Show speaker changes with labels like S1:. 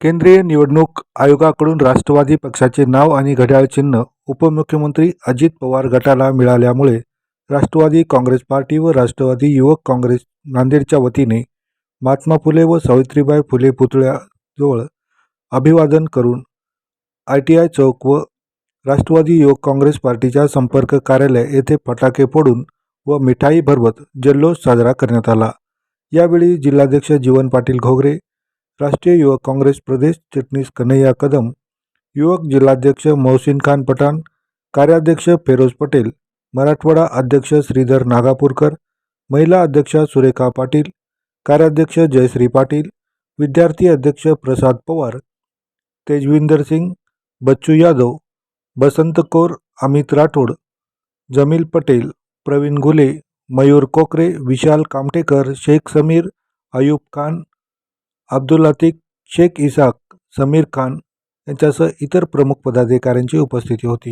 S1: केंद्रीय निवडणूक आयोगाकडून राष्ट्रवादी पक्षाचे नाव आणि घड्याळ चिन्ह उपमुख्यमंत्री अजित पवार गटाला मिळाल्यामुळे राष्ट्रवादी काँग्रेस पार्टी व राष्ट्रवादी युवक काँग्रेस नांदेडच्या वतीने महात्मा फुले व सावित्रीबाई फुले पुतळ्याजवळ अभिवादन करून आय टी आय चौक व राष्ट्रवादी युवक काँग्रेस पार्टीच्या संपर्क कार्यालय येथे फटाके फोडून व मिठाई भरवत जल्लोष साजरा करण्यात आला. यावेळी जिल्हाध्यक्ष जीवन पाटील घोगरे राष्ट्रीय युवक काँग्रेस प्रदेश चिटणीस कन्हैया कदम युवक जिल्हाध्यक्ष मोहसिन खान पठाण कार्याध्यक्ष फेरोज पटेल मराठवाडा अध्यक्ष श्रीधर नागापूरकर महिला अध्यक्षा सुरेखा पाटील कार्याध्यक्ष जयश्री पाटील विद्यार्थी अध्यक्ष प्रसाद पवार तेजविंदर सिंग बच्चू यादव बसंत कौर अमित राठोड जमील पटेल प्रवीण घुले मयूर कोकरे विशाल कामटेकर शेख समीर अयूब खान अब्दुल लतीक शेख इसाक समीर खान यांच्यासह इतर प्रमुख पदाधिकाऱ्यांची उपस्थिती होती.